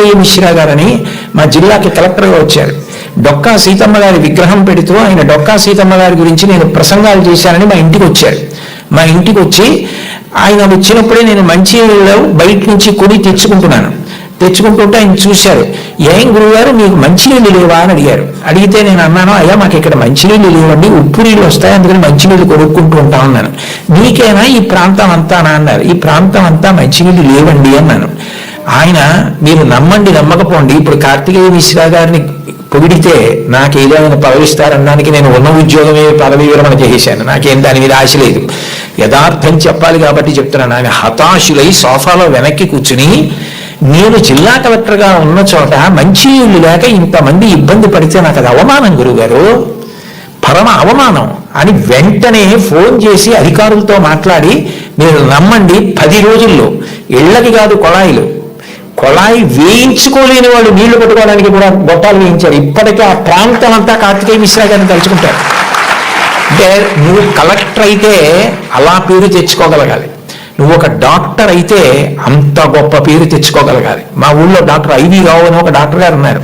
కార్తికేయ మిశ్రా గారని మా జిల్లాకి కలెక్టర్గా వచ్చారు. డొక్కా సీతమ్మ గారి విగ్రహం పెడుతూ ఆయన డొక్కా సీతమ్మ గారి గురించి నేను ప్రసంగాలు చేశానని మా ఇంటికి వచ్చారు. మా ఇంటికి వచ్చి ఆయన వచ్చినప్పుడే నేను మంచి బయట నుంచి కొని తెచ్చుకుంటున్నాను. తెచ్చుకుంటుంటే ఆయన చూశారు. ఏం గురువుగారు మీకు మంచినీళ్ళు లేవా? అని అడిగారు. అడిగితే నేను అన్నాను అయ్యా మాకు ఇక్కడ మంచినీళ్ళు లేవండి ఉప్పు నీళ్ళు వస్తాయి అందుకని మంచినీళ్ళు కొనుక్కుంటూ ఉంటా అన్నాను. మీకేనా ఈ ప్రాంతం అంతానా? అన్నారు. ఈ ప్రాంతం అంతా మంచినీళ్ళు లేవండి అన్నాను. ఆయన మీరు నమ్మండి నమ్మకపోండి. ఇప్పుడు కార్తికేయ మిశ్రా గారిని పొగిడితే నాకేదో ఆయన పదవిస్తారనడానికి నేను ఉన్న ఉద్యోగమే పదవి విరమణ చేసేశాను. నాకేం దాని మీద ఆశ లేదు. యథార్థం చెప్పాలి కాబట్టి చెప్తున్నాను. ఆయన హతాశులై సోఫాలో వెనక్కి కూర్చుని నేను జిల్లా కలెక్టర్గా ఉన్న చోట మంచి ఇల్లు లేక ఇంతమంది ఇబ్బంది పడితే నాకు అది అవమానం గురుగారు. పరమ అవమానం. అని వెంటనే ఫోన్ చేసి అధికారులతో మాట్లాడి మీరు నమ్మండి పది రోజుల్లో. ఇళ్ళకి కాదు కొళాయిలు. కొళాయి వేయించుకోలేని వాళ్ళు నీళ్ళు పట్టుకోవడానికి కూడా గొట్టాలు వేయించారు ఇప్పటికీ ఆ ప్రాంతం అంతా కార్తికేయ మిశ్రా గారిని తలుచుకుంటారు. అంటే నువ్వు కలెక్టర్ అయితే అలా పేరు తెచ్చుకోగలగాలి. నువ్వు ఒక డాక్టర్ అయితే అంత గొప్ప పేరు తెచ్చుకోగలగాలి. మా ఊళ్ళో డాక్టర్ ఐవి రావు అని ఒక డాక్టర్ గారు ఉన్నారు.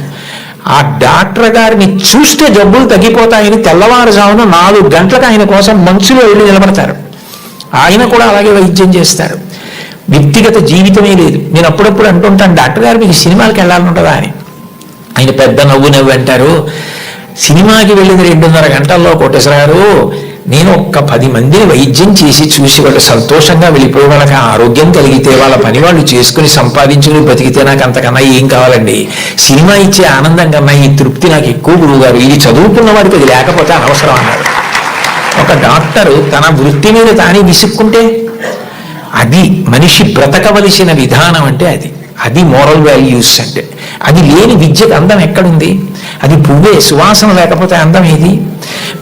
ఆ డాక్టర్ గారిని చూస్తే జబ్బులు తగ్గిపోతాయని తెల్లవారుజామున నాలుగు గంటలకు ఆయన కోసం మంచులో వెళ్ళి నిలబడతారు. ఆయన కూడా అలాగే వైద్యం చేస్తారు. వ్యక్తిగత జీవితమే లేదు. నేను అప్పుడప్పుడు అంటుంటాను డాక్టర్ గారు మీకు సినిమాలకు వెళ్ళాలనుంటుందా అని. ఆయన పెద్ద నవ్వు నవ్వు అంటారు. సినిమాకి వెళ్ళిన రెండున్నర గంటల్లో కోటేశ్వర గారు నేను ఒక్క పది మందిని వైద్యం చేసి చూసి వాళ్ళు సంతోషంగా వెళ్ళిపోయి వాళ్ళకి ఆరోగ్యం కలిగితే వాళ్ళ పని వాళ్ళు చేసుకుని సంపాదించుకుని బతికితే నాకు అంతకన్నా ఏం కావాలండి? సినిమా ఇచ్చే ఆనందం కన్నా ఈ తృప్తి నాకు ఎక్కువ గురువు గారు ఇది చదువుకున్న వాడికి అది లేకపోతే అనవసరం అన్నారు. ఒక డాక్టరు తన వృత్తి మీద తానే విసుక్కుంటే అది మనిషి బ్రతకవలసిన విధానం అంటే అది. అది మోరల్ వాల్యూస్ అంటే. అది లేని విద్యకు అందం ఎక్కడుంది? అది పువ్వే సువాసన లేకపోతే అందం ఏది?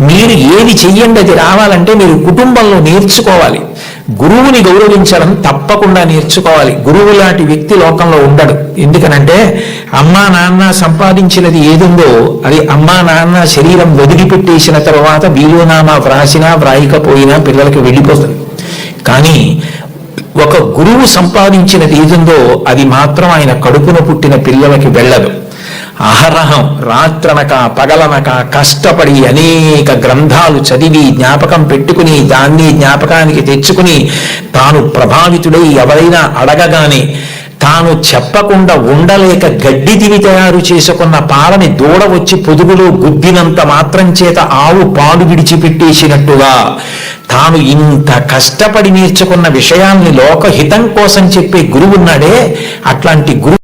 మీరు ఏది చెయ్యండి అది రావాలంటే మీరు కుటుంబంలో నేర్చుకోవాలి. గురువుని గౌరవించడం తప్పకుండా నేర్చుకోవాలి. గురువు లాంటి వ్యక్తి లోకంలో ఉండడు. ఎందుకనంటే అమ్మా నాన్న సంపాదించినది ఏదుందో అది అమ్మా నాన్న శరీరం వదిలిపెట్టేసిన తర్వాత వీలునామా వ్రాసినా వ్రాయకపోయినా పిల్లలకి వెళ్ళిపోతుంది. కానీ ఒక గురువు సంపాదించినది ఏదుందో అది మాత్రం ఆయన కడుపున పుట్టిన పిల్లలకి వెళ్ళదు. అహరహం రాత్రనక పగలనక కష్టపడి అనేక గ్రంథాలు చదివి జ్ఞాపకం పెట్టుకుని దాన్ని జ్ఞాపకానికి తెచ్చుకుని తాను ప్రభావితుడై ఎవరైనా అడగగానే తాను చెప్పకుండా ఉండలేక గడ్డి తిని తయారు చేసుకున్న పాలని దూడ వచ్చి పొదుగులో గుద్దినంత మాత్రం చేత ఆవు పాలు విడిచిపెట్టేసినట్టుగా. తాను ఇంత కష్టపడి నేర్చుకున్న విషయాన్ని లోకహితం కోసం చెప్పే గురువున్నాడే అట్లాంటి గురువు